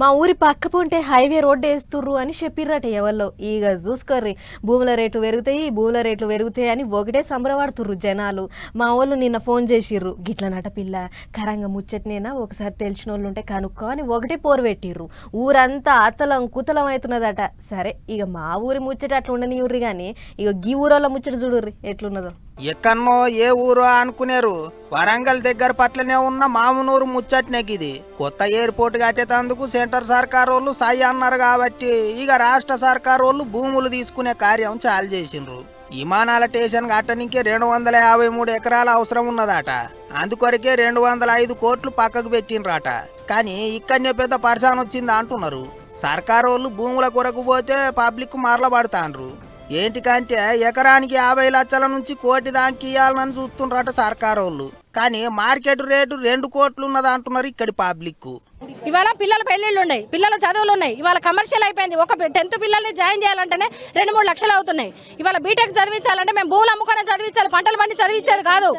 మా ఊరి పక్క పొంటే హైవే రోడ్డు వేస్తుర్రు అని చెప్పిర్రట ఎవరిలో ఇక చూసుకోర్రి. భూముల రేట్లు పెరుగుతాయి భూముల రేట్లు పెరుగుతాయి అని ఒకటే సంబరపడుతుర్రు జనాలు. మా వాళ్ళు నిన్న ఫోన్ చేసిర్రు. గిట్లనట పిల్ల కరంగా ముచ్చట్నేనా? ఒకసారి తెలిసిన వాళ్ళు ఉంటే కనుక్కో అని ఒకటే పోరు పెట్టిర్రు. ఊరంతా అతలం కుతలం అవుతున్నదట. సరే ఇక మా ఊరి ముచ్చట అట్లా ఉండనివ్వరు కానీ ఇక గీ ఊరోళ్ళ ముచ్చట చూడుర్రి. ఎట్లున్నదో. ఎక్కన్నో ఏ ఊరో అనుకునేరు. వరంగల్ దగ్గర పట్లనే ఉన్న మామునూరు ఇది కొత్త ఎయిర్పోర్ట్ కట్టేటందుకు సెంటర్ సర్కార్ వాళ్ళు సాయి అన్నారు కాబట్టి ఇక రాష్ట్ర సర్కార్ వాళ్ళు భూములు తీసుకునే కార్యం చాలు చేసిండ్రు. విమానాల స్టేషన్ కట్టనికే రెండు వందల యాభై మూడు ఎకరాల అవసరం ఉన్నదట. అందుకొరకే రెండు వందల ఐదు కోట్లు పక్కకు పెట్టినరాట కానీ ఇక్కడనే పెద్ద పరిశాన్ వచ్చింది అంటున్నారు. సర్కారు వాళ్ళు భూముల కొరకు పోతే పబ్లిక్ మరలబడతాండ్రు. ఏంటికంటే ఎకరానికి యాభై లక్షల నుంచి కోటి దానికి ఇవ్వాలని చూస్తుండ్రట సర్కారోళ్ళు. వాళ్ళు కానీ మార్కెట్ రేటు రెండు కోట్లు ఉన్నది అంటున్నారు ఇక్కడి పబ్లిక్. ఇవాళ పిల్లల పెళ్ళిళ్ళు ఉన్నాయి పిల్లల చదువులు ఉన్నాయి. ఇవాళ కమర్షియల్ అయిపోయింది. ఒక టెన్త్ పిల్లల్ని జాయిన్ చేయాలంటేనే రెండు మూడు లక్షలు అవుతున్నాయి. ఇవాళ బీటెక్ చదివించాలంటే మేము భూములు అమ్ముకొని చదివించాలి పంటలు పండి చదివించేది కాదు.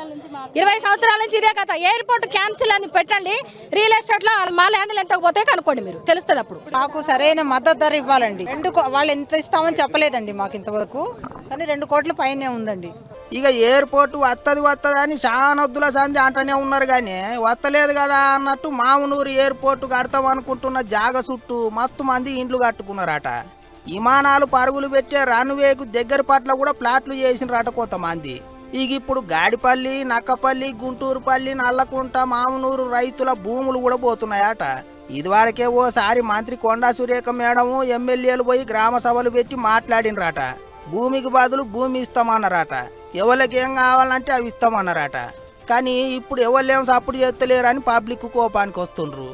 ఇరవై సంవత్సరాల నుంచి ఇదే కథ. ఎయిర్పోర్ట్ క్యాన్సిల్ అని పెట్టండి రియల్ ఎస్టేట్లో మా ల్యాండ్లు ఎంత పోతే కనుక్కోండి మీరు. తెలుస్తుంది అప్పుడు. మాకు సరైన మద్దతు ధర ఇవ్వాలండి. రెండు వాళ్ళు ఎంత ఇస్తామని చెప్పలేదండి మాకు ఇంతవరకు. కానీ రెండు కోట్ల పైనే ఉందండి ఇక ఎయిర్పోర్ట్ వత్తది వస్తుంది అని చానొద్దుల సంధి అంటనే ఉన్నారు కానీ వత్తలేదు కదా అన్నట్టు మామునూరు ఎయిర్పోర్ట్ కడతాం అనుకుంటున్న జాగ చుట్టూ మస్తు మంది ఇండ్లు కట్టుకున్నారట. విమానాలు పరుగులు పెట్టే రన్వేకు దగ్గర పట్ల కూడా ప్లాట్లు చేసినరట కొంతమంది. ఇక ఇప్పుడు గాడిపల్లి నక్కపల్లి గుంటూరుపల్లి నల్లకుంట మామునూరు రైతుల భూములు కూడా పోతున్నాయట. ఇదివరకే ఓసారి మంత్రి కొండా సురేఖ మేడము ఎమ్మెల్యేలు పోయి గ్రామ సభలు పెట్టి మాట్లాడినరట. భూమికి బదులు భూమి ఇస్తామన్నారట. ఎవరికి ఏం కావాలంటే అవి ఇస్తామన్నారట. కానీ ఇప్పుడు ఎవరు సపోర్ట్ చేస్తలేరని పబ్లిక్ కోపానికి వస్తుండ్రు.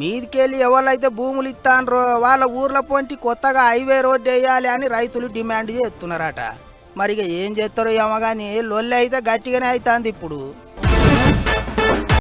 మీదికెళ్ళి ఎవరైతే భూములు ఇస్తాన్రో వాళ్ళ ఊర్ల పొంటి కొత్తగా హైవే రోడ్డు వేయాలి అని రైతులు డిమాండ్ చేస్తున్నారట. మరి ఇక ఏం చేస్తారో ఏమో కానీ లొల్లి అయితే గట్టిగానే అవుతుంది ఇప్పుడు.